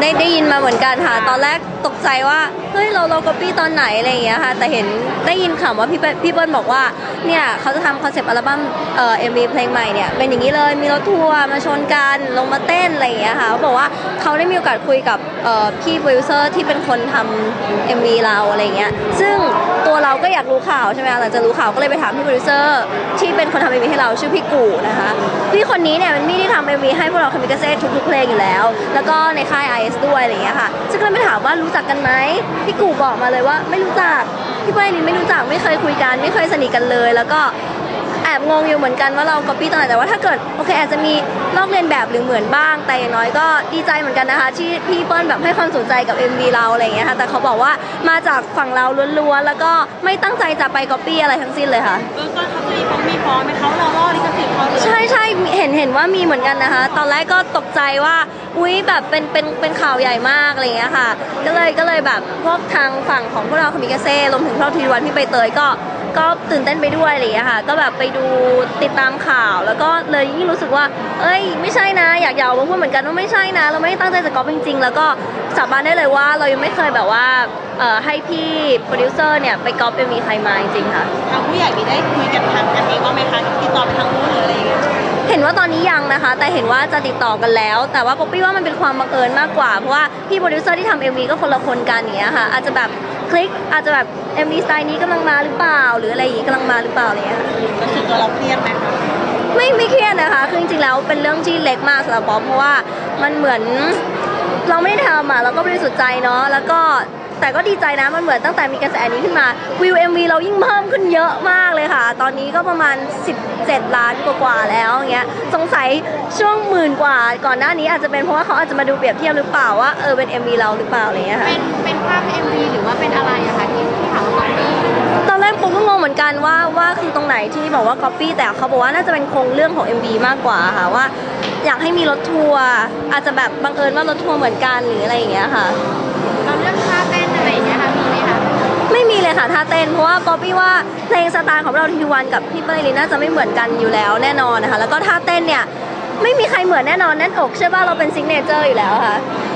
ได้ได้ยินมาเหมือนกันค่ะ ตอนแรกตกใจว่าเฮ้ยเราเราก๊อปปี้ตอนไหนอะไรอย่างเงี้ยค่ะ แต่เห็นได้ยินข่าวว่าพี่เปิ้ลพี่เปิ้ลบอกว่าเนี่ยเขาจะทำคอนเซปต์อัลบั้มเอ่อ MV เพลงใหม่เนี่ยเป็นอย่างนี้เลยมีรถทัวร์มาชนกันลงมาเต้นอะไรอย่างเงี้ยค่ะเขาบอกว่าเขาได้มีโอกาสคุยกับเอ่อพี่โปรดิวเซอร์ที่เป็นคนทำเอ็มวีเราอะไรอย่างเงี้ยซึ่งตัวเราก็อยากรู้ข่าวใช่ไหมหลังจากรู้ข่าวก็เลยไปถามพี่โปรดิวเซอร์ที่เป็นคนทำเอวีให้เราชื่อพี่กู่นะคะพี่คนนี้เนี่ยเป็นพี่ที่ทำเอวีให้พวกเราคามิกาเซ่ทุกๆเพลงอยู่แล้ว แล้วก็ในค่าย IS ด้วยอะไรอย่างเงี้ยค่ะซึ่งก็เลยไปถามว่ารู้จักกันไหมพี่กู่บอกมาเลยว่าไม่รู้จักพี่เป้ยลินไม่รู้จักไม่เคยคุยกันไม่เคยสนิทกันเลย แล้วก็ แอบงงอยู่เหมือนกันว่าเราก๊อปปี้ตอนไหนแต่ว่าถ้าเกิดโอเคอาจจะมีลอกเลียนแบบหรือเหมือนบ้าง แต่อย่างน้อยก็ดีใจเหมือนกันนะคะ ที่พี่เปิ้ลแบบให้ความสนใจกับ MV เราอะไรอย่างเงี้ยค่ะแต่เขาบอกว่ามาจากฝั่งเราล้วนๆแล้วก็ไม่ตั้งใจจะไปก๊อปปี้อะไรทั้งสิ้นเลยค่ะเบื้องต้นเขาจะมีฟ้องมีฟ้องไหมเขาเราล่อลิขสิทธิ์เขาหรือใช่ใช่เห็นเห็นว่ามีเหมือนกันนะคะ ตอนแรกก็ตกใจว่าอุ้ยแบบเป็นเป็นเป็นข่าวใหญ่มากอะไรอย่างเงี้ยค่ะ ก็เลยก็เลยแบบพวกทางฝั่งของพวกเราคามิกาเซ่รวมถึงพวกเราทีวันพี่ใบเตยก็ ก็ตื่นเต้นไปด้วยอะไรอย่างเงี้ยค่ะ ก็แบบไปดูติดตามข่าว แล้วก็เลยยิ่งรู้สึกว่า เอ้ย ไม่ใช่นะ อยากอยากออกมาพูดเหมือนกันว่าไม่ใช่นะ เราไม่ได้ตั้งใจจะก๊อปจริง ๆ แล้วก็สาบานได้เลยว่าเรายังไม่เคยแบบว่าเอ่อให้พี่โปรดิวเซอร์เนี่ยไปก๊อปเอ็มวีใครมาจริงๆค่ะ ทางผู้ใหญ่มีได้คุยกันทางกันเองบ้างไหมคะติดต่อไปทางนู้นหรืออะไรอย่างเงี้ยเห็นว่าตอนนี้ยังนะคะ แต่เห็นว่าจะติดต่อกันแล้ว แต่ว่าป๊อปปี้ว่ามันเป็นความบังเอิญมากกว่า เพราะว่าพี่โปรดิวเซอร์ที่ทำ MV ก็คนละคนกันอย่างเนี้ยค่ะ อาจจะแบบ คลิกอาจจะแบบ MV สไตล์นี้กำลังมาหรือเปล่า หรืออะไรอย่างงี้กำลังมาหรือเปล่าอะไรเงี้ยค่ะแล้วส่วนตัวเราเครียดไหมคะไม่ไม่เครียดนะคะ คือจริงๆแล้วเป็นเรื่องที่เล็กมากสำหรับป๊อปเพราะว่ามันเหมือนเราไม่ได้ทำอะเราก็บริสุทธิ์ใจเนาะแล้วก็แต่ก็ดีใจนะมันเหมือนตั้งแต่มีกระแสนี้ขึ้นมาวิว MV เรายิ่งเพิ่มขึ้นเยอะมากเลยค่ะ ตอนนี้ก็ประมาณ 17 ล้านกว่าๆแล้วอย่างเงี้ยสงสัยช่วงหมื่นกว่าก่อนหน้านี้อาจจะเป็นเพราะว่าเขาอาจจะมาดูเปรียบเทียบหรือเปล่าว่าเออเป็น MV เราหรือเปล่าอะไรเงี้ยค่ะเป็นเป็นภาพ MV ก็งงเหมือนกันว่าว่าคือตรงไหนที่บอกว่า copy แต่เขาบอกว่าน่าจะเป็นโครงเรื่องของ MV มากกว่าค่ะว่า อยากให้มีรถทัวร์อาจจะแบบบังเอิญว่ารถทัวร์เหมือนกันหรืออะไรอย่างเงี้ยค่ะ เราเลือกท่าเต้นอะไรอย่างเงี้ยค่ะมีไหมคะไม่มีเลยค่ะท่าเต้นเพราะว่าป๊อปปี้ว่าเพลงสไตล์ของเราทีวันกับพี่เป้ยลีน่าจะไม่เหมือนกันอยู่แล้วแน่นอนนะคะ แล้วก็ท่าเต้นเนี่ยไม่มีใครเหมือนแน่นอนแน่นอกใช่ป่ะเราเป็นซิกเนเจอร์อยู่แล้วค่ะอ